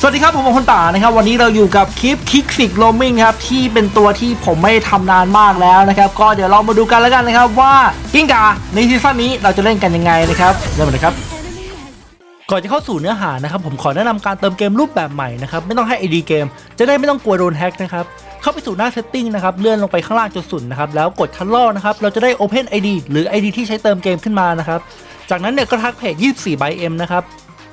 สวัสดีครับ ผมเป็นคนป่านะครับ วันนี้เราอยู่กับคลิปคิกซิกโรมิงครับ ที่เป็นตัวที่ผมไม่ได้ทำนานมากแล้วนะครับ ก็เดี๋ยวเรามาดูกันแล้วกันนะครับว่ากิ้งกาในซีซั่นนี้เราจะเล่นกันยังไงนะครับเริ่มเลยครับก่อนจะเข้าสู่เนื้อหานะครับ ผมขอแนะนำการเติมเกมรูปแบบใหม่นะครับ ไม่ต้องให้ ID เกม จะได้ไม่ต้องกลัวโดนแฮ็กนะครับ เข้าไปสู่หน้า setting นะครับ เลื่อนลงไปข้างล่างจนสุดนะครับ แล้วกดคันลอกนะครับ เราจะได้ Open ID หรือ ID ที่ใช้เติมเกมขึ้นมานะครับ จากนั้นเนี่ยก็ทักเพจ24 by M นะครับ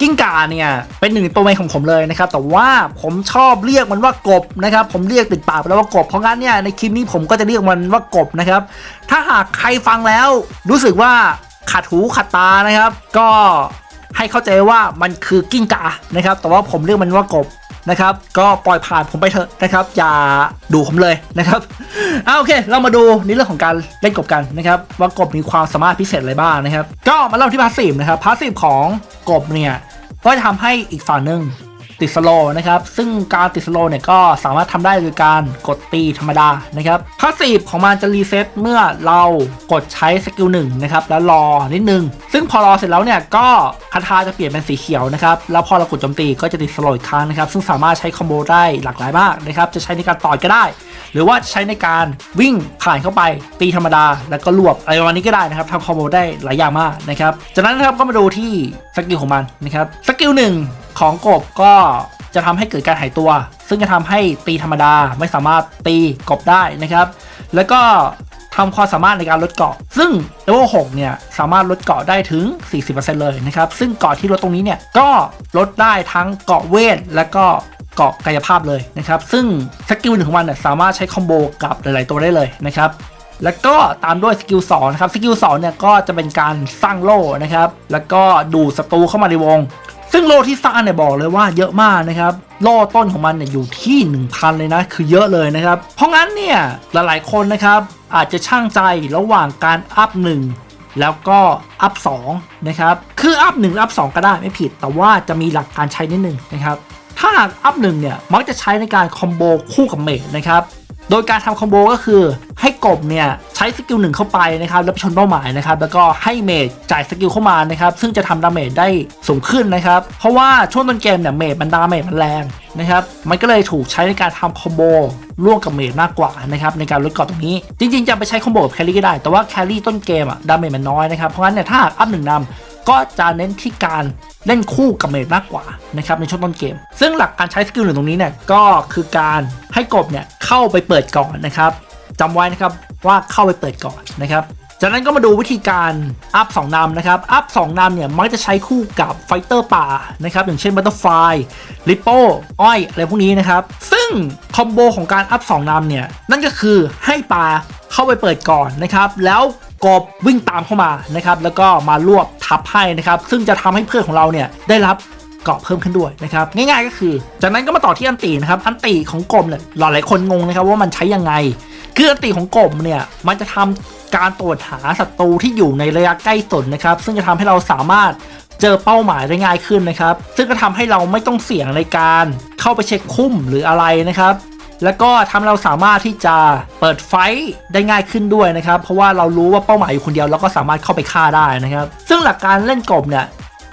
กิ้งก่าเนี่ยเป็นหนึ่งในตัวเมนของผมเลยนะครับแต่ว่าผมชอบเรียกมันว่ากบนะครับผมเรียกติดปากไปแล้วว่ากบเพราะงั้นเนี่ยในคลิปนี้ผมก็จะเรียกมันว่ากบนะครับถ้าหากใครฟังแล้วรู้สึกว่าขัดหูขัดตานะครับ ก็ ให้เข้าใจว่ามันคือกิ้งก่านะครับ แต่ว่าผมเรียกมันว่ากบนะครับ ก็ปล่อยผ่านผมไปเถอะนะครับ อย่าดูผมเลยนะครับอ่าโอเค เรามาดูในเรื่องของการเล่นกบกันนะครับ ว่ากบมีความสามารถพิเศษอะไรบ้างนะครับ ก็มาเริ่มที่พาสซีฟนะครับพาสซีฟของกบเนี่ยก็จะทำให้อีกฝั่งหนึ่ง ติดสโลนะครับ ซึ่งการติดสโลเนี่ยก็สามารถทำได้โดยการกดตีธรรมดานะครับพาสซีฟของมันจะรีเซ็ตเมื่อเรากดใช้สกิลหนึ่งนะครับแล้วรอนิดนึง ซึ่งพอรอเสร็จแล้วเนี่ยก็คาถาจะเปลี่ยนเป็นสีเขียวนะครับแล้วพอเรากดโจมตีก็จะติดสโลอีกครั้งนะครับ ซึ่งสามารถใช้คอมโบได้หลากหลายมากนะครับจะใช้ในการต่อยก็ได้ หรือว่าใช้ในการวิ่งผ่านเข้าไปตีธรรมดา แล้วก็รวบอะไรประมาณนี้ก็ได้นะครับทำคอมโบได้หลายอย่างมากนะครับจากนั้นนะครับก็มาดูที่สกิลของมันนะครับสกิลหนึ่ง ของกบก็จะทำให้เกิดการหายตัว ซึ่งจะทำให้ตีธรรมดาไม่สามารถตีกบได้นะครับ แล้วก็ทำความสามารถในการลดเกาะ ซึ่งเลเวล6เนี่ยสามารถลดเกาะได้ถึง 40%เลยนะครับ ซึ่งเกาะที่ลดตรงนี้เนี่ยก็ลดได้ทั้งเกาะเวท และก็เกาะกายภาพเลยนะครับ ซึ่งสกิลหนึ่งของมันเนี่ยสามารถใช้คอมโบกับหลาย ๆ ตัวได้เลยนะครับแล้วก็ตามด้วยสกิล2นะครับ สกิล2เนี่ยก็จะเป็นการสร้างโล่นะครับ แล้วก็ดูศัตรูเข้ามาในวง ซึ่งโล่ที่สร้างเนี่ยบอกเลยว่าเยอะมากนะครับโล่ต้นของมันเนี่ยอยู่ที่ 1,000 เลยนะ คือเยอะเลยนะครับ เพราะงั้นเนี่ยหลายๆคนนะครับอาจจะช่างใจระหว่างการอัพ 1 แล้วก็อัพ2นะครับคืออัพ 1 อัพ 2 ก็ได้ไม่ผิด แต่ว่าจะมีหลักการใช้นิดหนึ่งนะครับถ้าหากอัพ1เนี่ยมักจะใช้ในการคอมโบคู่กับเมจนะครับ โดยการทำคอมโบก็คือให้กบเนี่ยใช้สกิลหนึ่งเข้าไปนะครับแล้วชนเป้าหมายนะครับแล้วก็ให้เมจจ่ายสกิลเข้ามานะครับซึ่งจะทำดาเมจได้สูงขึ้นนะครับเพราะว่าช่วงต้นเกมเนี่ยเมจมันดาเมจมันแรงนะครับมันก็เลยถูกใช้ในการทำคอมโบร่วมกับเมจมากกว่านะครับในการลดกราะตรงนี้ จริงๆ จะไปใช้คอมโบกับแครี่ก็ได้ แต่ว่าแครี่ต้นเกมอะดาเมจมันน้อยนะครับเพราะงั้นเนี่ยถ้าอัพหนึ่งนำก็จะเน้นที่การ เล่นคู่กับเมจมากกว่านะครับในช่วงต้นเกม ซึ่งหลักการใช้สกิลหนึ่งตรงนี้เนี่ยก็คือการให้กบเนี่ยเข้าไปเปิดก่อนนะครับจำไว้นะครับว่าเข้าไปเปิดก่อนนะครับจากนั้นก็มาดูวิธีการอัพ2นำนะครับ อัพ2นำเนี่ยมักจะใช้คู่กับไฟเตอร์ป่านะครับ อย่างเช่นบัตเตอร์ไฟลิปโป้อ้อยอะไรพวกนี้นะครับ ซึ่งคอมโบของการอัพ2นำเนี่ย นั่นก็คือให้ปลาเข้าไปเปิดก่อนนะครับ แล้ว กบวิ่งตามเข้ามานะครับแล้วก็มารวบทับให้นะครับซึ่งจะทำให้เพื่อนของเราเนี่ยได้รับเกาะเพิ่มขึ้นด้วยนะครับง่ายๆก็คือ จากนั้นก็มาต่อที่อันตีนะครับอันตีของกบเนี่ยหลายหลายคนงงนะครับว่ามันใช้ยังไง คืออันตีของกบเนี่ยมันจะทำการตรวจหาศัตรูที่อยู่ในระยะใกล้สุดนะครับ ซึ่งจะทำให้เราสามารถเจอเป้าหมายได้ง่ายขึ้นนะครับ ซึ่งก็ทำให้เราไม่ต้องเสี่ยงในการเข้าไปเช็คคุ้มหรืออะไรนะครับ แล้วก็ทำให้เราสามารถที่จะเปิดไฟท์ได้ง่ายขึ้นด้วยนะครับ เพราะว่าเรารู้ว่าเป้าหมายอยู่คนเดียวเราก็สามารถเข้าไปฆ่าได้นะครับ ซึ่งหลักการเล่นกบเนี่ย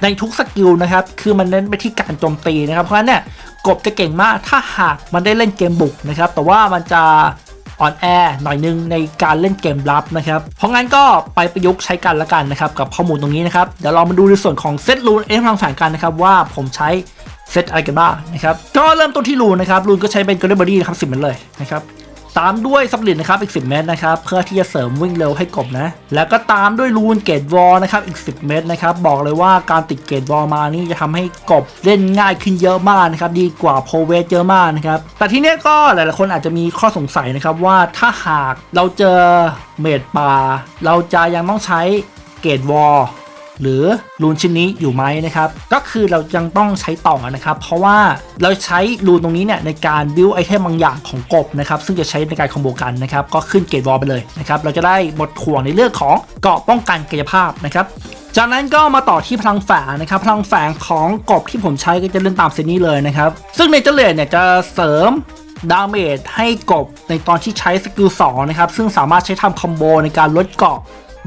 ในทุกสกิลนะครับ คือมันเน้นไปที่การโจมตีนะครับ เพราะฉะนั้นเนี่ยกบจะเก่งมากถ้าหากมันได้เล่นเกมบุกนะครับ แต่ว่ามันจะอ่อนแอหน่อยนึงในการเล่นเกมรับนะครับ เพราะงั้นก็ไปประยุกต์ใช้กันละกันนะครับ กับข้อมูลตรงนี้นะครับ เดี๋ยวเรามาดูในส่วนของเซตรูนเอ็มพลังแฝงกันนะครับว่าผมใช้ เซตอะไรกันบ้างนะครับ ก็เริ่มต้นที่รูนนะครับ รูนก็ใช้เป็นกระเดบอดี้นะครับสิบเม็ดเลยนะครับ ตามด้วยซับลินนะครับอีก 10 เมตรนะครับ เพื่อที่จะเสริมวิ่งเร็วให้กบนะ แล้วก็ตามด้วยรูนเกตวอลนะครับอีก 10 เมตรนะครับ บอกเลยว่าการติดเกตวอลมานี่จะทำให้กบเล่นง่ายขึ้นเยอะมากนะครับ ดีกว่าโพเวสเยอะมากนะครับ แต่ทีเนี้ยก็หลายๆคนอาจจะมีข้อสงสัยนะครับว่าถ้าหากเราเจอเมดป่า เราจะยังต้องใช้เกตวอล หรือรูนชิ้นนี้อยู่ไหมนะครับก็คือเรายังต้องใช้ต่อนะครับ เพราะว่าเราใช้รูนตรงนี้เนี่ยในการบิวไอเทมบางอย่างของกบนะครับซึ่งจะใช้ในการคอมโบกันนะครับก็ขึ้นเกรดวอลไปเลยนะครับเราจะได้หมดห่วงในเรื่องของเกาะป้องกันกายภาพนะครับจากนั้นก็มาต่อที่พลังแฝงนะครับ พลังแฝงของกบที่ผมใช้ก็จะเล่นตามเซตนี้เลยนะครับ ซึ่งในเจเลตเนี่ยจะเสริมดาเมจให้กบในตอนที่ใช้สกิล2นะครับ ซึ่งสามารถใช้ทำคอมโบในการลดเกาะ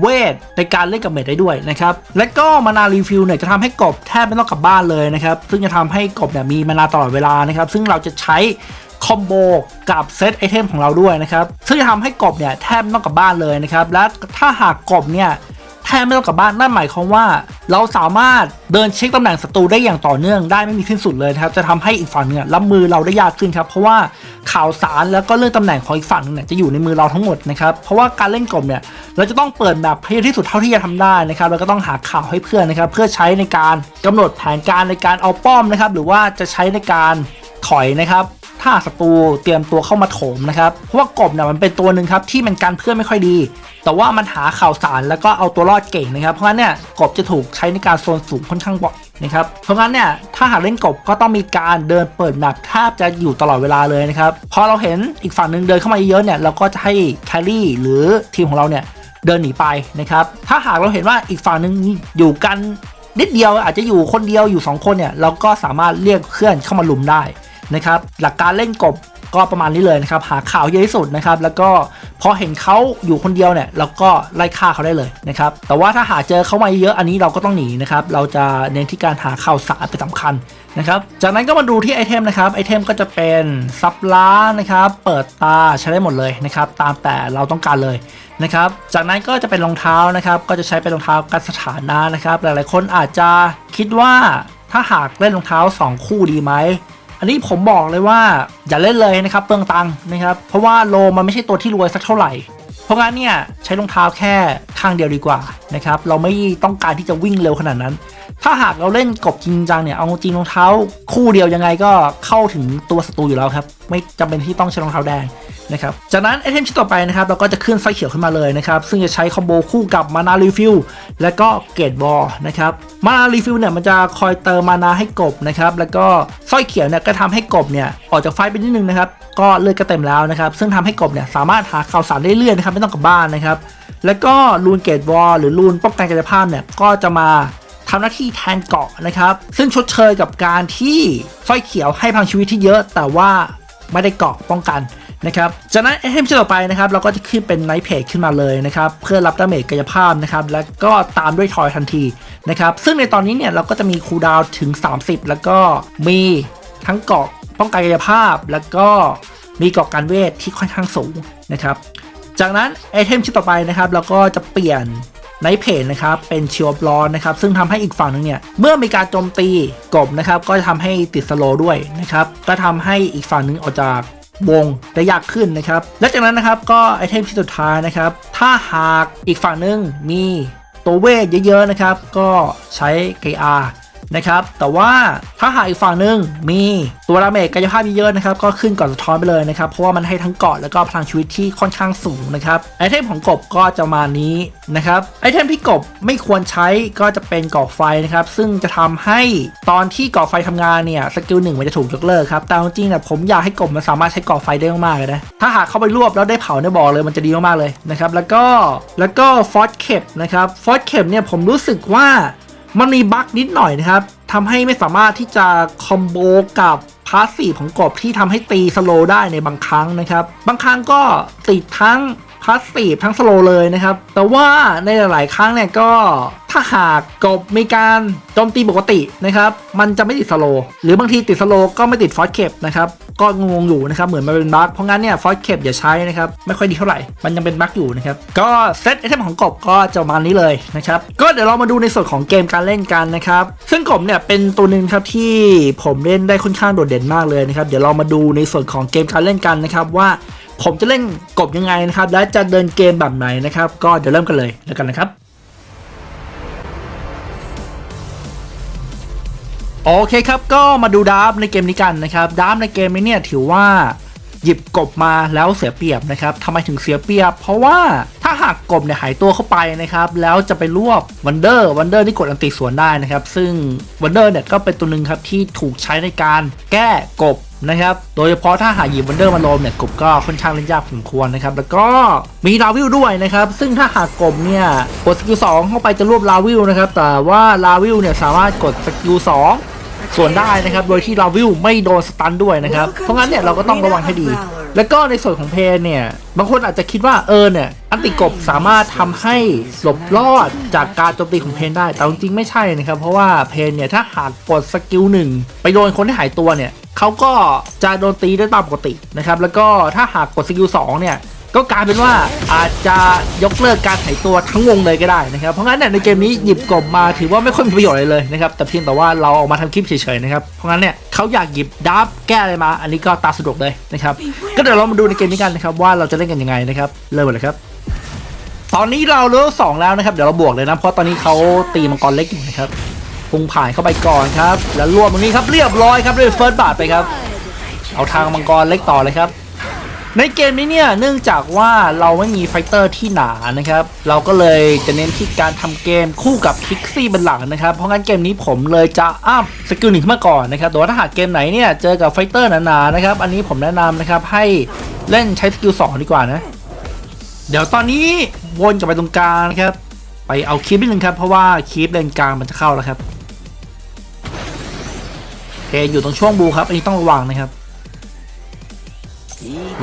เวทในการเล่นกับเมจได้ด้วยนะครับ และก็มานารีฟิลเนี่ยจะทำให้กบแทบไม่ต้องกลับบ้านเลยนะครับ ซึ่งจะทำให้กบเนี่ยมีมานาตลอดเวลานะครับ ซึ่งเราจะใช้คอมโบกับเซตไอเทมของเราด้วยนะครับ ซึ่งจะทำให้กบเนี่ยแทบไม่ต้องกลับบ้านเลยนะครับ และถ้าหากกบเนี่ยแทบไม่ต้องกลับบ้านนั่นหมายความว่า เราสามารถเดินเช็คตำแหน่งศัตรูได้อย่างต่อเนื่องได้ไม่มีสิ้นสุดเลยนะครับ จะทำให้อีกฝั่งเนี่ยรับมือเราได้ยากขึ้นครับ เพราะว่า ข่าวสารแล้วก็เรื่องตำแหน่งของอีกฝั่งนึงเนี่ยจะอยู่ในมือเราทั้งหมดนะครับเพราะว่าการเล่นกบเนี่ยเราจะต้องเปิดแบบให้ยที่สุดเท่าที่จะทำได้นะครับแล้วก็ต้องหาข่าวให้เพื่อนนะครับเพื่อใช้ในการกำหนดแผนการในการเอาป้อมนะครับหรือว่าจะใช้ในการถอยนะครับ ถ้าศัตรูเตรียมตัวเข้ามาโถมนะครับเพราะว่ากบเนี่ยมันเป็นตัวหนึ่งครับที่มันการเพื่อนไม่ค่อยดี แต่ว่ามันหาข่าวสารแล้วก็เอาตัวรอดเก่งนะครับ เพราะงั้นเนี่ยกบจะถูกใช้ในการโซนสูงค่อนข้างบ่อยนะครับเพราะงั้นเนี่ยถ้าหากเล่นกบก็ต้องมีการเดินเปิดแมปแทบจะอยู่ตลอดเวลาเลยนะครับพอเราเห็นอีกฝั่งหนึ่งเดินเข้ามาเยอะเนี่ยเราก็จะให้แครี่หรือทีมของเราเนี่ยเดินหนีไปนะครับ ถ้าหากเราเห็นว่าอีกฝั่งหนึ่งอยู่กันนิดเดียวอาจจะอยู่คนเดียวอยู่สองคนเนี่ยเราก็สามารถเรียกเพื่อนเข้ามาลุมได้ นะครับหลักการเล่นกบก็ประมาณนี้เลยนะครับหาข่าวเยอะที่สุดนะครับแล้วก็พอเห็นเขาอยู่คนเดียวเนี่ยเราก็ไล่ฆ่าเขาได้เลยนะครับแต่ว่าถ้าหาเจอเขามาเยอะอันนี้เราก็ต้องหนีนะครับเราจะเน้นที่การหาข่าวสารเป็นสำคัญนะครับจากนั้นก็มาดูที่ไอเทมนะครับไอเทมก็จะเป็นซับล้านะครับเปิดตาใช้ได้หมดเลยนะครับตามแต่เราต้องการเลยนะครับจากนั้นก็จะเป็นรองเท้านะครับก็จะใช้เป็นรองเท้ากันสถานะนะครับหลายๆคนอาจจะคิดว่าถ้าหากเล่นรองเท้าสองคู่ดีไหม อันนี้ผมบอกเลยว่าอย่าเล่นเลยนะครับ เปลืองตังค์นะครับ เพราะว่าโลมันไม่ใช่ตัวที่รวยสักเท่าไหร่ เพราะงั้นเนี่ยใช้รองเท้าแค่ข้างเดียวดีกว่านะครับ เราไม่ต้องการที่จะวิ่งเร็วขนาดนั้น ถ้าหากเราเล่นกบจริงจังเนี่ย เอาจริงรองเท้าคู่เดียวยังไงก็เข้าถึงตัวศัตรูอยู่แล้วครับ ไม่จำเป็นที่ต้องใช้รองเท้าแดง นะครับ จากนั้นไอเทมชิ้นต่อไปนะครับเราก็จะขึ้นไฟเขียวขึ้นมาเลยนะครับ ซึ่งจะใช้คอมโบคู่กับมานารีฟิลและก็เกตบอลนะครับมานารีฟิลเนี่ยมันจะคอยเติมมานาให้กบนะครับแล้วก็สร้อยเขียวเนี่ยก็ทำให้กบเนี่ยออกจากไฟไปนิดนึงนะครับก็เลือดก็เต็มแล้วนะครับซึ่งทำให้กบเนี่ยสามารถหาข่าวสารได้เรื่อยนะครับไม่ต้องกลับบ้านนะครับแล้วก็รูนเกตวอลหรือรูนป้องกันกายภาพเนี่ยก็จะมาทำหน้าที่แทนเกาะนะครับ ซึ่งชดเชยกับการที่สร้อยเขียวให้พลังชีวิตที่เยอะ แต่ว่าไม่ได้เกาะป้องกัน นะครับ จากนั้นไอเทมชิ้นต่อไปนะครับเราก็จะขึ้นเป็นไนท์เพจขึ้นมาเลยนะครับเพื่อรับดาเมจกายภาพนะครับแล้วก็ตามด้วยทอยทันทีนะครับซึ่งในตอนนี้เนี่ยเราก็จะมีคูลดาวถึง 30 แล้วก็มีทั้งเกาะป้องกันกายภาพ แล้วก็มีเกาะการเวทที่ค่อนข้างสูงนะครับจากนั้นไอเทมชิ้นต่อไปนะครับเราก็จะเปลี่ยนในเพจนะครับเป็นเชิวบลอนนะครับซึ่งทำให้อีกฝั่งหนึงเนี่ยเมื่อมีการโจมตีกบนะครับก็จะทำให้ติดสโลด้วยนะครับก็ทำให้อีกฝั่งหนึงออกจาก วงได้ยากขึ้นนะครับ และจากนั้นนะครับก็ไอเทมชิ้นสุดท้ายนะครับ ถ้าหากอีกฝั่งหนึงมีตัวเวทเยอะๆนะครับ ก็ใช้ KR นะครับแต่ว่าถ้าหากอีกฝั่งหนึ่งมีตัวดาเมจกายภาพเยอะนะครับก็ขึ้นก่อนสะท้อนไปเลยนะครับเพราะว่ามันให้ทั้งเกาะแล้วก็พลังชีวิตที่ค่อนข้างสูงนะครับไอเทมของกบก็จะมานี้นะครับไอเทมที่กบไม่ควรใช้ก็จะเป็นก่อไฟนะครับซึ่งจะทำให้ตอนที่ก่อไฟทำงานเนี่ยสกิลหนึ่งมันจะถูกยกเลิกครับแต่จริงๆเนี่ยผมอยากให้กบมันสามารถใช้ก่อไฟได้มากๆเลยนะถ้าหากเข้าไปรวบแล้วได้เผาในบ่อเลยมันจะดีมากๆเลยนะครับแล้วก็แล้วก็ฟอสเคปนะครับฟอสเคปเนี่ยผมรู้สึกว่า มันมีบั๊กนิดหน่อยนะครับทำให้ไม่สามารถที่จะคอมโบกับพาสซีฟของกบที่ทำให้ตีสโลได้ในบางครั้งนะครับ บางครั้งก็ติดทั้ง พาสซีฟทั้งสโลเลยนะครับ แต่ว่าในหลาย ๆ ครั้งเนี่ยก็ถ้าหากกบมีการโจมตีปกตินะครับ มันจะไม่ติดสโล หรือบางทีติดสโลก็ไม่ติดฟอสเคปนะครับ ก็งงอยู่นะครับ เหมือนมันเป็นบั๊กเพราะงั้นเนี่ยฟอสเคปอย่าใช้นะครับ ไม่ค่อยดีเท่าไหร่ มันยังเป็นบั๊กอยู่นะครับ ก็เซตไอเทมของกบก็จะมานี้เลยนะครับ ก็เดี๋ยวเรามาดูในส่วนของเกมการเล่นกันนะครับ ซึ่งกบเนี่ยเป็นตัวหนึ่งครับที่ผมเล่นได้ค่อนข้างโดดเด่นมากเลยนะครับ เดี๋ยวเรามาดูในส่วนของเกมการเล่นกันนะครับว่า ผมจะเล่นกบยังไงนะครับ และจะเดินเกมแบบไหนนะครับ ก็เดี๋ยวเริ่มกันเลยแล้วกันนะครับโอเคครับก็มาดูดาร์ฟในเกมนี้กันนะครับดาร์ฟในเกมนี้เนี่ยถือว่า หยิบกบมาแล้วเสียเปรียบนะครับทำไมถึงเสียเปรียบ เพราะว่าถ้าหากกบเนี่ยหายตัวเข้าไปนะครับ แล้วจะไปรวบวันเดอร์วันเดอร์ที่กดอันติสวนได้นะครับ ซึ่งวันเดอร์เนี่ยก็เป็นตัวหนึ่งครับที่ถูกใช้ในการแก้กบนะครับ โดยเฉพาะถ้าหากหยิบวันเดอร์มาโลมเนี่ยกบก็ค่อนข้างเล่นยากพอสมควรนะครับ แล้วก็มีลาวิลด้วยนะครับ ซึ่งถ้าหากกบเนี่ยกดสกิลสองเข้าไปจะรวบลาวิลนะครับ แต่ว่าลาวิลเนี่ยสามารถกดสกิลสอง ส่วนได้นะครับ โดยที่ลาวิลไม่โดนสตันด้วยนะครับ เพราะงั้นเนี่ยเราก็ต้องระวังให้ดี แล้วก็ในส่วนของเพนเนี่ย บางคนอาจจะคิดว่าเออเนี่ย อันติกบสามารถทำให้หลบรอดจากการโจมตีของเพนได้ แต่จริงๆไม่ใช่นะครับ เพราะว่าเพนเนี่ยถ้าหากกดสกิลหนึ่งไปโดนคนที่หายตัวเนี่ยเขาก็จะโดนตีได้ตามปกตินะครับ แล้วก็ถ้าหากกดสกิลสองเนี่ย ก็กลายเป็นว่าอาจจะยกเลิกการหายตัวทั้งวงเลยก็ได้นะครับ เพราะงั้นเนี่ยในเกมนี้หยิบกบมาถือว่าไม่ค่อยมีประโยชน์อะไรเลยนะครับ แต่เพียงแต่ว่าเราออกมาทำคลิปเฉยๆนะครับ เพราะงั้นเนี่ยเขาอยากหยิบดับแก้อะไรมา อันนี้ก็ตาสะดวกเลยนะครับ ก็เดี๋ยวเรามาดูในเกมนี้กันนะครับว่าเราจะเล่นกันยังไงนะครับ เริ่มเลยครับ ตอนนี้เราเลเวลสองแล้วนะครับ เดี๋ยวเราบวกเลยนะ เพราะตอนนี้เขาตีมังกรเล็กอยู่นะครับพุ่งผ่านเข้าไปก่อนครับ แล้วรวบตรงนี้ครับเรียบร้อยครับด้วยเฟิร์สบาทไปครับ เอาทางมังกรเล็กต่อเลยครับ ในเกมนี้เนี่ยเนื่องจากว่าเราไม่มีไฟเตอร์ที่หนานะครับ เราก็เลยจะเน้นที่การทำเกมคู่กับคิกซี่เป็นหลักนะครับ เพราะงั้นเกมนี้ผมเลยจะอัพสกิลหนึ่งขึ้นมาก่อนนะครับแต่ว่าถ้าหากเกมไหนเนี่ยเจอกับไฟเตอร์หนาๆนะครับ อันนี้ผมแนะนำนะครับให้เล่นใช้สกิลสองดีกว่านะ เดี๋ยวตอนนี้วนกลับไปตรงกลางนะครับ ไปเอาคลิปนิดนึงครับ เพราะว่าคลิปเลนกลางมันจะเข้าแล้วครับโอเคอยู่ตรงช่วงบูครับ อันนี้ต้องระวังนะครับ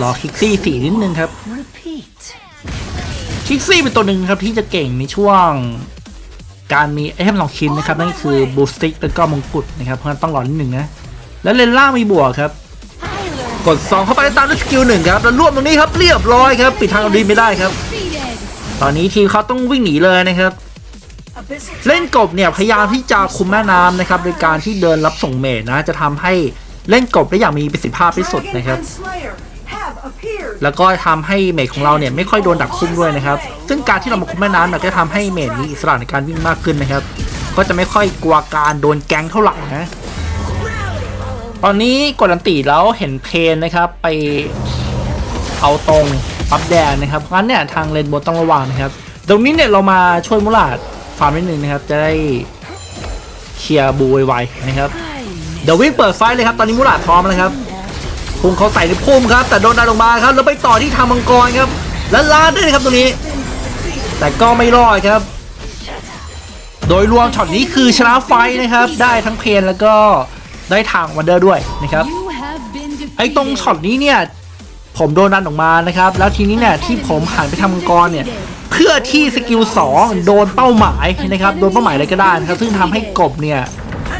รอคิกซี่สี่นิดนึงครับ Repeat. คิกซี่เป็นตัวหนึ่งครับที่จะเก่งในช่วงการมีไอเทมสองชิ้นนะครับนั่นก็คือบูสติกแล้วก็มงกุฎนะครับเพราะฉะนั้นต้องรอนิดหนึ่งนะแล้วเลนล่างมีบวกครับ กด 2 เข้าไปตามด้วยสกิลหนึ่งครับแล้วรวบตรงนี้ครับเรียบร้อยครับปิดทางเอาดีไม่ได้ครับ ตอนนี้ทีมเขาต้องวิ่งหนีเลยนะครับ เล่นกบเนี่ยพยายามที่จะคุมแม่น้ำนะครับโดยการที่เดินรับส่งเมจนะจะทำให้เล่นกบได้อย่างมีประสิทธิภาพที่สุดนะครับ แล้วก็ทำให้เมจของเราเนี่ยไม่ค่อยโดนดักซุ่มด้วยนะครับ ซึ่งการที่เรามาคุมแม่น้ำเนี่ยก็ทำให้เมจมีอิสระในการวิ่งมากขึ้นนะครับ ก็จะไม่ค่อยกลัวการโดนแก๊งเท่าไหร่นะ ตอนนี้กดอันตีแล้วเห็นเพนนะครับไปเอาตรงปั๊บแดงนะครับ เพราะงั้นเนี่ยทางเลนบนต้องระวังนะครับ ตรงนี้เนี่ยเรามาช่วยมุลาดฟาร์มนิดนึงนะครับ จะได้เคลียร์บูไวๆนะครับ เดี๋ยววิ่งเปิดไฟเลยครับ ตอนนี้มุลาดพร้อมแล้วครับ พุ่งเขาใส่ในพุ่มครับ แต่โดนดันลงมาครับแล้วไปต่อที่ทางมังกรครับ แล้วลาดได้เลยครับตรงนี้ แต่ก็ไม่รอดครับ โดยรวมช็อตนี้คือชนะไฟนะครับ ได้ทั้งเพนแล้วก็ได้ทางวันเดอร์ด้วยนะครับไอ้ตรงช็อตนี้เนี่ยผมโดนดันออกมานะครับ แล้วทีนี้เนี่ยที่ผมหันไปทำมังกรเนี่ยเพื่อที่สกิล2โดนเป้าหมายนะครับโดนเป้าหมายอะไรก็ได้นะครับซึ่งทำให้กบเนี่ย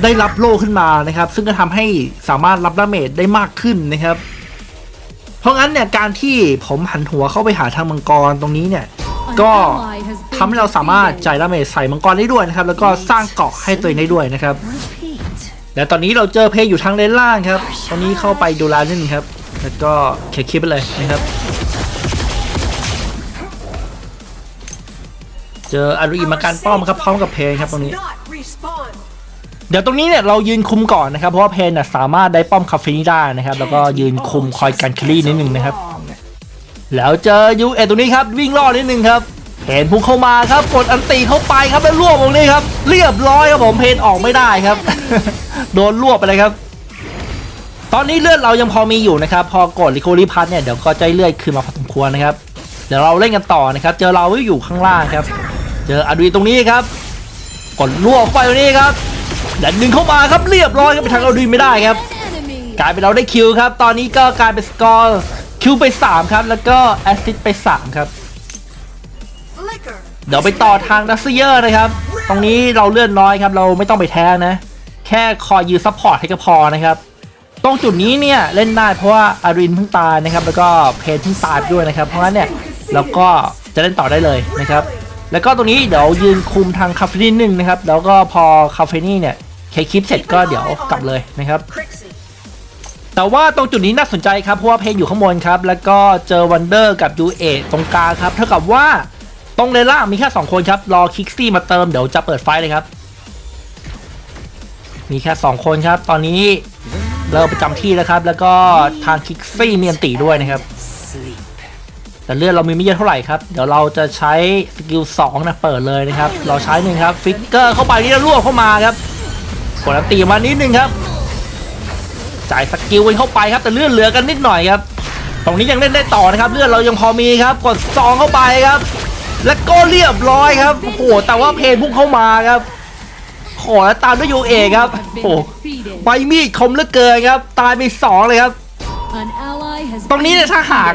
ได้รับโล่ขึ้นมานะครับ ซึ่งก็ทำให้สามารถรับดาเมจได้มากขึ้นนะครับ เพราะงั้นเนี่ยการที่ผมหันหัวเข้าไปหาทางมังกรตรงนี้เนี่ย ก็ทำให้เราสามารถจ่ายดาเมจใส่มังกรได้ด้วยนะครับ แล้วก็สร้างเกาะให้ตัวเองได้ด้วยนะครับ repeat. และตอนนี้เราเจอเพย์อยู่ทางเลนล่างครับ ตอนนี้เข้าไปดูแลนิดนึงครับ แล้วก็เคลียร์คลิปไปเลยนะครับเจออารุอิมาการป้อมครับพร้อมกับเพย์ครับตรงนี้ เดี๋ยวตรงนี้เนี่ยเรายืนคุมก่อนนะครับ เพราะว่าเพนน่ะสามารถได้ป้อมคาเฟนี่ได้นะครับ แล้วก็ยืนคุมคอยกันคลี่นิดนึงนะครับ แล้วเจอยูเอตรงนี้ครับวิ่งล่อนิดนึงครับ เพนพุ่งเข้ามาครับกดอันตีเข้าไปครับแล้วรวบตรงนี้ครับ เรียบร้อยครับผมเพนออกไม่ได้ครับ โดนรวบไปเลยครับ ตอนนี้เลือดเรายังพอมีอยู่นะครับ พอกดลิโคลิพัทเนี่ยเดี๋ยวก็จะเลือดคืนมาพอสมควรนะครับ เดี๋ยวเราเล่นกันต่อนะครับ เจอเราอยู่ข้างล่างครับ เจออดุยตรงนี้ครับ กดรวบไปตรงนี้ครับ ดันหนึ่งเข้ามาครับเรียบร้อยครับไปทางอาดุยไม่ได้ครับ กลายเป็นเราได้คิวครับ ตอนนี้ก็กลายเป็นสกอร์คิวไป 3 ครับ แล้วก็แอสซิสไป 3 ครับ เดี๋ยวไปต่อทางดัซเยอร์นะครับ ตรงนี้เราเลื่อนน้อยครับ เราไม่ต้องไปแท้นะ แค่คอยยืนซัพพอร์ตให้ก็พอนะครับ ตรงจุดนี้เนี่ยเล่นได้เพราะว่าอารินเพิ่งตายนะครับ แล้วก็เพนเพิ่งตายด้วยนะครับ เพราะงั้นเนี่ยเราก็จะเล่นต่อได้เลยนะครับ แล้วก็ตรงนี้เดี๋ยวยืนคุมทางคาเฟนี่หนึ่งนะครับ แล้วก็พอคาเฟนี่เนี่ยเคคลิปเสร็จก็เดี๋ยวกลับเลยนะครับ แต่ว่าตรงจุดนี้น่าสนใจครับ เพราะว่าเพนอยู่ข้างบนครับ แล้วก็เจอวันเดอร์กับยูเอตรงกลางครับ เท่ากับว่าตรงเลนล่างมีแค่ 2 คนครับ รอคิกซี่มาเติมเดี๋ยวจะเปิดไฟเลยครับ มีแค่ 2 คนครับ ตอนนี้เราประจำที่แล้วครับ แล้วก็ทางคิกซี่เมีอันตีด้วยนะครับ แต่เลือดเรามีไม่เยอะเท่าไหร่ครับ เดี๋ยวเราจะใช้สกิล2นะเปิดเลยนะครับ เราใช้หนึ่งครับฟิกเกอร์เข้าไปนี่แล้วรวบเข้ามาครับกดอันตีมานิดนึงครับ จ่ายสกิลกันเข้าไปครับ แต่เลือดเหลือกันนิดหน่อยครับ ตรงนี้ยังเล่นได้ต่อนะครับ เลือดเรายังพอมีครับ กดซองเข้าไปครับ แล้วก็เรียบร้อยครับ โอ้โห แต่ว่าเพนพุ่งเข้ามาครับโอ้โหแล้วตามด้วยยูเอครับโอ้โหใบมีดคมเหลือเกินครับ ตายไปสองเลยครับ ตรงนี้เนี่ยถ้าหาก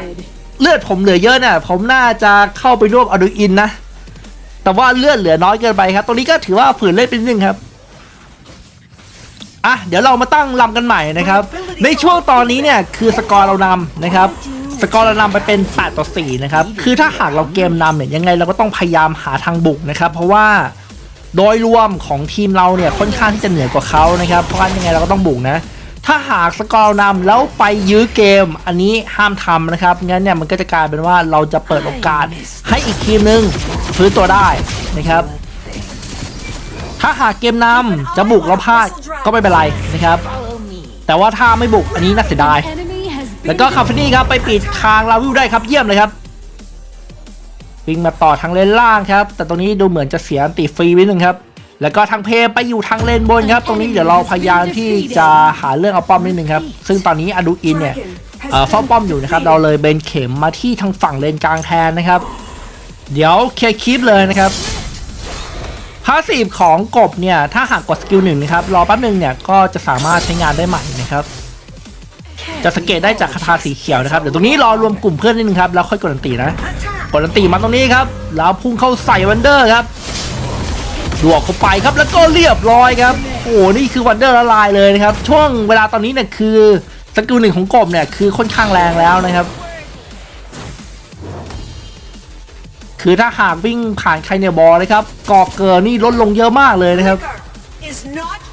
เลือดผมเหลือเยอะเนี่ยผมน่าจะเข้าไปร่วมอดูอินนะ แต่ว่าเลือดเหลือน้อยเกินไปครับ ตรงนี้ก็ถือว่าฝืนเล่นไปนิดนึงครับอะเดี๋ยวเรามาตั้งลำกันใหม่นะครับ ในช่วงตอนนี้เนี่ยคือสกอร์เรานำนะครับสกอร์เรานำไปเป็น 8 ต่อ 4 นะครับ คือถ้าหากเราเกมนำเนี่ยยังไงเราก็ต้องพยายามหาทางบุกนะครับ เพราะว่าโดยรวมของทีมเราเนี่ยค่อนข้างที่จะเหนือกว่าเขานะครับ เพราะงั้นยังไงเราก็ต้องบุกนะ ถ้าหากสกอร์นำแล้วไปยื้อเกม อันนี้ห้ามทำนะครับ งั้นเนี่ยมันก็จะกลายเป็นว่าเราจะเปิดโอกาสให้อีกทีมหนึ่งฟื้นตัวได้นะครับ ถ้าหากเกมนำจะบุกแล้วพลาดก็ไม่เป็นไรนะครับ แต่ว่าถ้าไม่บุกอันนี้น่าเสียดาย แล้วก็คาเฟนี่ครับไปปิดทางลาวิวได้ครับเยี่ยมเลยครับวิ่งมาต่อทางเลนล่างครับ แต่ตรงนี้ดูเหมือนจะเสียอันติฟรีไว้หนึ่งครับ แล้วก็ทางเพย์ไปอยู่ทางเลนบนครับ ตรงนี้เดี๋ยวเราพยายามที่จะหาเรื่องเอาป้อมนิดนึงครับ ซึ่งตอนนี้อดูอินเนี่ยเอ่อเฝ้าป้อมอยู่นะครับ เราเลยเบนเข็มมาที่ทางฝั่งเลนกลางแทนนะครับ เดี๋ยวเคลียร์คลิปเลยนะครับพาสซีฟของกบเนี่ย ถ้าหากกดสกิลหนึ่งนะครับ รอแป๊บหนึงเนี่ย ก็จะสามารถใช้งานได้ใหม่นะครับจะสังเกตได้จากคาถาสีเขียวนะครับ เดี๋ยวตรงนี้รอรวมกลุ่มเพื่อนนิดนึงครับ แล้วค่อยกดอันตีนะ กดอันตีมาตรงนี้ครับ แล้วพุ่งเข้าใส่วันเดอร์ครับ ดวกเข้าไปครับแล้วก็เรียบร้อยครับโอ้โหนี่คือวันเดอร์ละลายเลยนะครับช่วงเวลาตอนนี้เนี่ยคือสกิลหนึ่งของกบเนี่ยคือค่อนข้างแรงแล้วนะครับ คือถ้าหากวิ่งผ่านใครเนี่ยบอลนะครับกอกเกินนี่ลดลงเยอะมากเลยนะครับ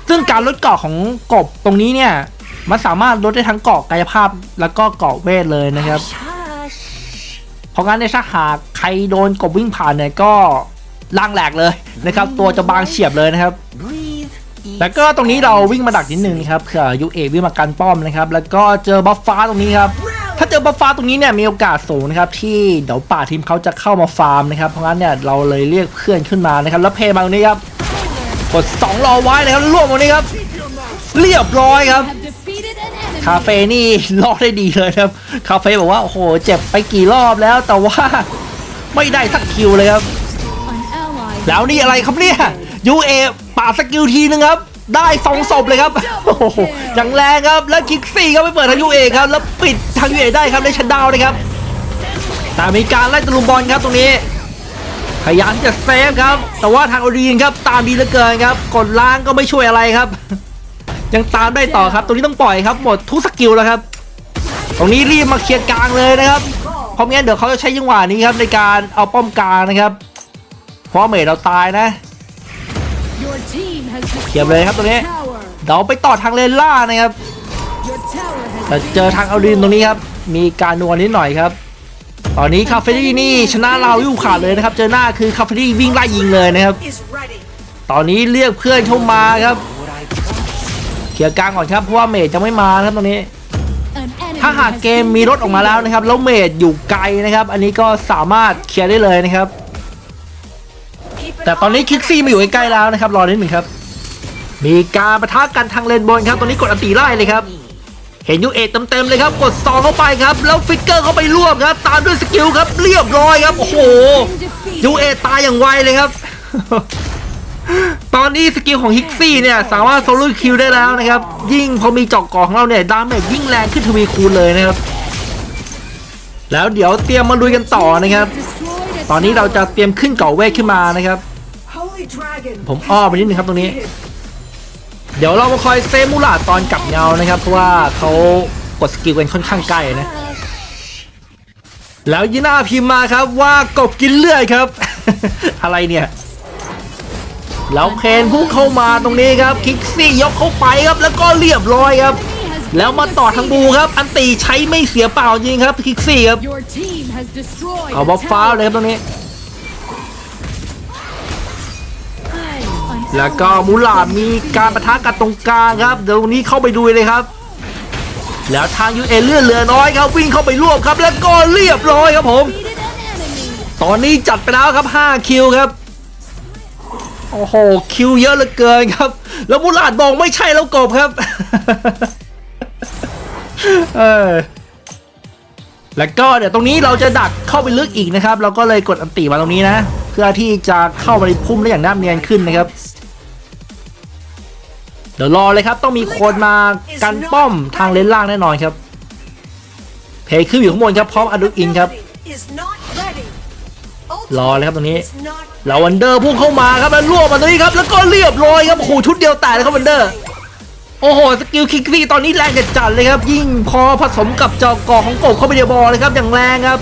ซึ่งการลดเกาะของกบตรงนี้เนี่ยมันสามารถลดได้ทั้งเกาะกายภาพแล้วก็เกาะเวทเลยนะครับ เพราะงั้นเนี่ยถ้าหากใครโดนกบวิ่งผ่านเนี่ยก็ ล่างแหลกเลยนะครับตัวจะบางเฉียบเลยนะครับ breathe, eat, แล้วก็ตรงนี้เราวิ่งมาดักนิดนึงนะครับเผื่อยูเอวิ่งมากันป้อมนะครับ แล้วก็เจอบัฟฟ้าตรงนี้ครับ ถ้าเจอบัฟฟ้าตรงนี้เนี่ยมีโอกาสสูงนะครับที่เดี๋ยวป่าทีมเขาจะเข้ามาฟาร์มนะครับ เพราะงั้นเนี่ยเราเลยเรียกเพื่อนขึ้นมานะครับ แล้วเพย์มาตรงนี้ครับ กดสองรอไว้นะครับรวมตรงนี้ครับ เรียบร้อยครับ have defeated an enemy. คาเฟ่นี่รอดได้ดีเลยครับ คาเฟ่บอกว่าโอ้โหเจ็บไปกี่รอบแล้วแต่ว่าไม่ได้สักคิวเลยครับ An ally แล้วนี่อะไรครับเนี่ยยูเอปาสกิลทีนึงครับ ได้สองศพเลยครับโอ้โหอย่างแรงครับ แล้วคิกซี่ก็ไปเปิดทางยูเอครับ แล้วปิดทางยูเอได้ครับได้ชันดาวน์นะครับ แต่มีการไล่ตะลุมบอลครับตรงนี้พยายามจะเซฟครับ แต่ว่าทางอดีนครับตามดีเหลือเกินครับ กดล้างก็ไม่ช่วยอะไรครับ ยังตามได้ต่อครับ ตรงนี้ต้องปล่อยครับ หมดทุกสกิลแล้วครับ ตรงนี้รีบมาเคลียร์กลางเลยนะครับ เพราะไม่งั้นเดี๋ยวเขาจะใช้จังหวะนี้ครับในการเอาป้อมกลางนะครับ เพราะเมดเราตายนะ Your team has เขียบเลยครับตรงนี้ destroyed a tower. เดี๋ยวไปต่อทางเลนล่านะครับ Your tower แต่ has เจอทางเอาดินตรงนี้ครับ มีการนวลนิดหน่อยครับ ตอนนี้คาเฟนี่นี่ชนะเราวิวขาดเลยนะครับ เจอหน้าคือคาเฟนี่วิ่งไล่ยิงเลยนะครับ is ready. ตอนนี้เรียกเพื่อนเข้ามาครับเคลียร์กลางก่อนครับเพราะว่าเมดจะไม่มานะครับตรงนี้ an enemy ถ้าหาก has เกม been มีรถออกมาแล้วนะครับแล้วเมดอยู่ไกลนะครับ อันนี้ก็สามารถเคลียร์ได้เลยนะครับ Keep it แต่ตอนนี้คิกซี่มาอยู่ใกล้ๆแล้วนะครับรอนิดหนึ่งครับ มีการประทะกันทางเลนบนครับตอนนี้กดอันตีไล่เลยครับ เห็นยูเอเต็มๆเลยครับ กดซองเข้าไปครับ แล้วฟิกเกอร์เข้าไปรวบครับ ตามด้วยสกิลครับ เรียบร้อยครับ โอ้โหยูเอตายอย่างไวเลยครับ ตอนนี้สกิลของฮิกซี่เนี่ย สามารถโซลูคิวได้แล้วนะครับ ยิ่งพอมีจอกก่อของเราเนี่ยดาเมจยิ่งแรงขึ้นทวีคูณเลยนะครับ แล้วเดี๋ยวเตรียมมาลุยกันต่อนะครับ ตอนนี้เราจะเตรียมขึ้นเก่าเวทขึ้นมานะครับ ผมอ้อมไปนิดนึงครับตรงนี้ เดี๋ยวเรามาคอยเซฟมูลาดตอนกลับเงานะครับ เพราะว่าเขากดสกิลกันค่อนข้างใกล้นะ แล้วยีน่าพิมพ์มาครับว่ากบกินเลือดครับ อะไรเนี่ยแล้วเพนพุ่งเข้ามาตรงนี้ครับ คิกซี่ยกเข้าไปครับ แล้วก็เรียบร้อยครับ แล้วมาต่อทางบูครับ อันตีใช้ไม่เสียเปล่าจริงครับ คิกซี่ครับ Your team has destroyed เอา a บัฟฟ้า tower. เลยครับตรงนี้ แล้วก็มูลามีการประทะกันตรงกลางครับ เดี๋ยวนี้เข้าไปดูเลยครับ แล้วทางยูเอเลื่อนเหลือน้อยครับ วิ่งเข้าไปรวบครับ แล้วก็เรียบร้อยครับผม ตอนนี้จัดไปแล้วครับ 5 คิวครับ โอ้โห คิวเยอะเหลือเกินครับ แล้วมูลาดบอกไม่ใช่แล้วกบครับเออแล้วก็เดี๋ยวตรงนี้เราจะดักเข้าไปลึกอีกนะครับ เราก็เลยกดอันติมาตรงนี้นะ เพื่อที่จะเข้ามาในพุ่มได้อย่างน่าเนียนขึ้นนะครับ ดี๋ยวรอเลยครับ ต้องมีคนมากันป้อมทางเลนล่างแน่นอนครับ เพย์ขึ้นอยู่ข้างบนครับพร้อมอดุอินครับ รอเลยครับตรงนี้แล้ววันเดอร์พุ่งเข้ามาครับแล้วรวบมาตรงนี้ครับแล้วก็เรียบร้อยครับโอ้โหชุดเดียวแตกเลยครับวันเดอร์โอ้โหสกิลคิกซี่ตอนนี้แรงจัดเลยครับ ยิ่งพอผสมกับจอกอของกบเข้าไปในบอลเลยครับอย่างแรงครับ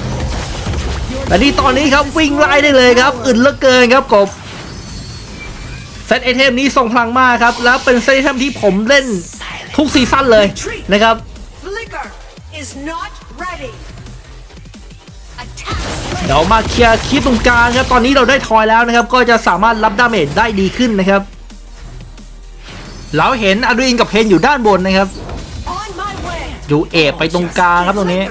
แต่นี่ตอนนี้ครับวิ่งไล่ได้เลยครับอึดเหลือเกินครับกบ เซตไอเทมนี้ทรงพลังมากครับ แล้วเป็นเซตไอเทมที่ผมเล่นทุกซีซั่นเลยนะครับ flicker. Is not ready. Attack. เดี๋ยวมาเคลียร์คลิปตรงกลางครับ ตอนนี้เราได้ทอยแล้วนะครับ ก็จะสามารถรับดาเมจได้ดีขึ้นนะครับเราเห็นอดูอินกับเพนอยู่ด้านบนนะครับ On my way. อยู่เอฟไปตรงกลางครับตรงนี้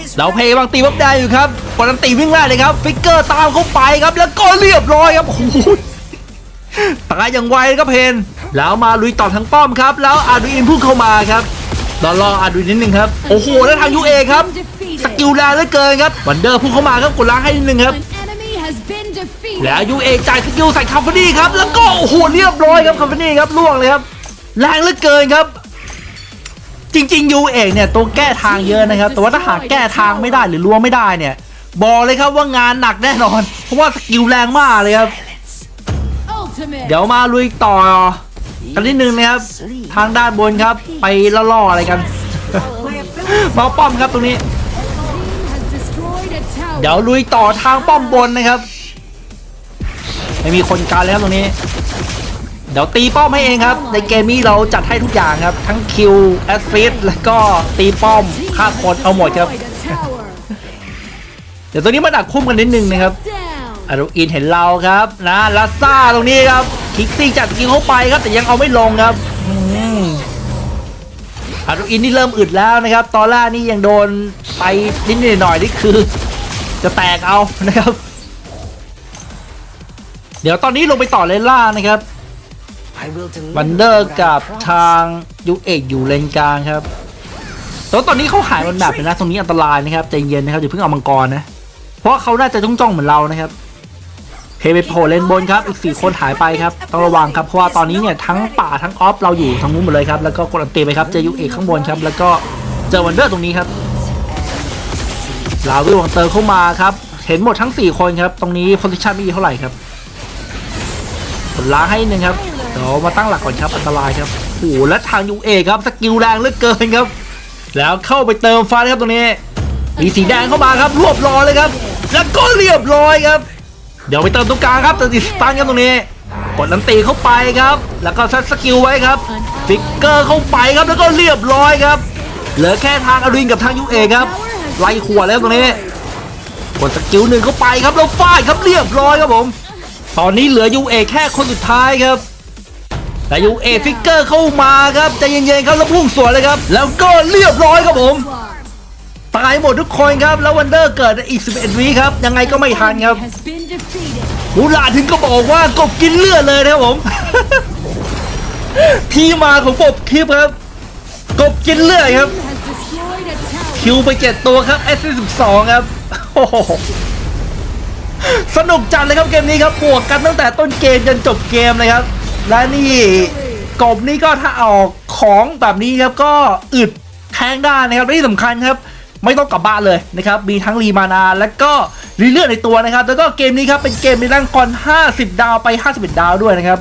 Is เราเพย์บางตีบับได้อยู่ครับปกติวิ่งไล่เลยครับ ฟิกเกอร์ตามเข้าไปครับ แล้วก็เรียบร้อยครับโอ้โห ตายอย่างไวเลยครับเพนแล้วมาลุยต่อทางป้อมครับ แล้วอาดูอินพุ่งเข้ามาครับรอรออาดูนนิดนึงครับ โอ้โห แล้วทางยูเอครับ สกิลแรงเหลือเกินครับ วันเดอร์พุ่งเข้ามาครับกดล้างให้นิดนึงครับ แล้วยูเอจ่ายสกิลใส่คาร์ฟนี่ครับ แล้วก็โอ้โหเรียบร้อยครับคาร์ฟนี่ครับล่วงเลยครับ แรงเหลือเกินครับจริงๆยูเอกเนี่ยตัวแก้ทางเยอะนะครับ แต่ว่าถ้าหากแก้ทางไม่ได้หรือล้วงไม่ได้เนี่ย บอกเลยครับว่างานหนักแน่นอน เพราะว่าสกิลแรงมากเลยครับ เดี๋ยวมาลุยต่อกันนิดนึงนะครับ ทางด้านบนครับ ไปล่อๆอะไรกัน มาป้อมครับตรงนี้ เดี๋ยวลุยต่อทางป้อมบนนะครับ ไม่มีคนการแล้วตรงนี้ เดี๋ยวตีป้อมให้เองครับ ในเกมนี้เราจัดให้ทุกอย่างครับ ทั้งคิวแอสซิสแล้วก็ตีป้อมฆ่าคนเอาหมดครับ เดี๋ยวตัวนี้มาดักคุ้มกันนิดนึงนะครับ อารุอินเห็นเราครับนะลัสซ่าตรงนี้ครับคิกซี่จัดกิงเข้าไปครับแต่ยังเอาไม่ลงครับอารุอินนี่เริ่มอึดแล้วนะครับ ตอนแรกนี่ยังโดนไปนิดหน่อยนี่คือ จะแตกเอานะครับ เดี๋ยวตอนนี้ลงไปต่อเลนล่านะครับวันเดอร์กับทางยูเอกอยู่เลนกลางครับแต่ว่าตอนนี้เขาหายมันแบบนะตรงนี้อันตรายนะครับใจเย็นนะครับอย่าเพิ่งเอามังกรนะเพราะเขาน่าจะจ้องจ้องๆเหมือนเรานะครับ เพย์ไปโผล่เลนบนครับ อีกสี่คนหายไปครับ ต้องระวังครับ เพราะว่าตอนนี้เนี่ยทั้งป่าทั้งออฟเราอยู่ทางนู้นหมดเลยครับ แล้วก็กดอันตีไปครับ เจอยูเอกข้างบนครับ แล้วก็เจอวันเดอร์ตรงนี้ครับ ลาวิวของเตอร์เข้ามาครับ เห็นหมดทั้ง 4 คนครับ ตรงนี้โพซิชันไม่ดีเท่าไหร่ครับกดล้างให้หนึ่งครับ เดี๋ยวมาตั้งหลักก่อนครับ อันตรายครับโอ้โหและทางยูเอกครับ สกิลแรงเหลือเกินครับ แล้วเข้าไปเติมฟ้าครับตรงนี้ มีสีแดงเข้ามาครับ รวบรอเลยครับ แล้วก็เรียบร้อยครับ เดี๋ยวไปเติมตรงกลางครับเติมติสตันครับตรงนี้ กดน้ำตีเข้าไปครับ แล้วก็ซัดสกิลไว้ครับ ฟิกเกอร์เข้าไปครับแล้วก็เรียบร้อยครับ เหลือแค่ทางอรินกับทางยูเอครับ ไล่ขวดแล้วตรงนี้ กดสกิลหนึ่งเข้าไปครับแล้วฟาดครับเรียบร้อยครับผม ตอนนี้เหลือยูเอแค่คนสุดท้ายครับแต่ยูเอฟิกเกอร์เข้ามาครับใจเย็นๆครับแล้วพุ่งสวนเลยครับ แล้วก็เรียบร้อยครับผม ตายหมดทุกคนครับ แล้ววันเดอร์เกิดอีก 11วิครับ ยังไงก็ไม่ทันครับ Has been defeated. มูลาถึงก็บอกว่ากบกินเลือดเลยนะครับผม ที่มาของกบคลิปครับ กบกินเลือดครับ Team has destroyed a tower. คิวไปเจ็ดตัวครับเอสสิบสองครับโอ้โหสนุกจัดเลยครับเกมนี้ครับบวกกันตั้งแต่ต้นเกมจนจบเกมเลยครับ และนี่กบนี่ก็ถ้าออกของแบบนี้ครับก็อึดแทงได้นะครับและที่สำคัญครับ ไม่ต้องกลับบ้านเลยนะครับ มีทั้งรีมานาและก็รีเลือดในตัวนะครับ แล้วก็เกมนี้ครับเป็นเกมมีร่างกร50 ดาวไป 51 ดาวด้วยนะครับ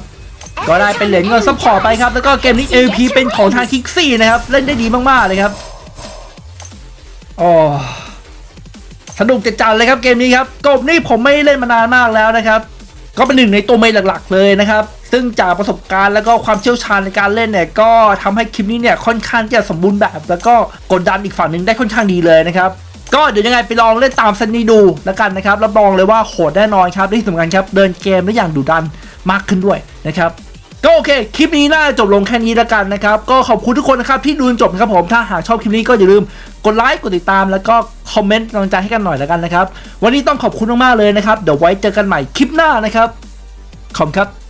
ก็ได้เป็นเหรียญเงินซัพพอร์ตไปครับ แล้วก็เกมนี้ MVP เป็นของทางคิกซี่นะครับ เล่นได้ดีมากๆเลยครับอ๋อสนุกจัดๆเลยครับเกมนี้ครับกบนี่ผมไม่เล่นมานานมากแล้วนะครับ ก็เป็นหนึ่งในตัวเมนหลัก ๆ เลยนะครับ ซึ่งจากประสบการณ์แล้วก็ความเชี่ยวชาญในการเล่นเนี่ยก็ทำให้คลิปนี้เนี่ยค่อนข้างที่จะสมบูรณ์แบบ แล้วก็กดดันอีกฝั่งหนึ่งได้ค่อนข้างดีเลยนะครับก็เดี๋ยวยังไงไปลองเล่นตามเซนนี้ดูแล้วกันนะครับรับรองเลยว่าโหดแน่นอนครับที่สำคัญครับเดินเกมได้อย่างดุดันมากขึ้นด้วยนะครับก็โอเค คลิปนี้น่าจะจบลงแค่นี้แล้วกันนะครับ ก็ขอบคุณทุกคนนะครับที่ดูจนจบนะครับผมถ้าหากชอบคลิปนี้ก็อย่าลืมกดไลค์กดติดตาม แล้วก็คอมเมนต์กำลังใจให้กันหน่อยแล้วกันนะครับ วันนี้ต้องขอบคุณมากๆเลยนะครับ เดี๋ยวไว้เจอกันใหม่คลิปหน้านะครับขอบครับ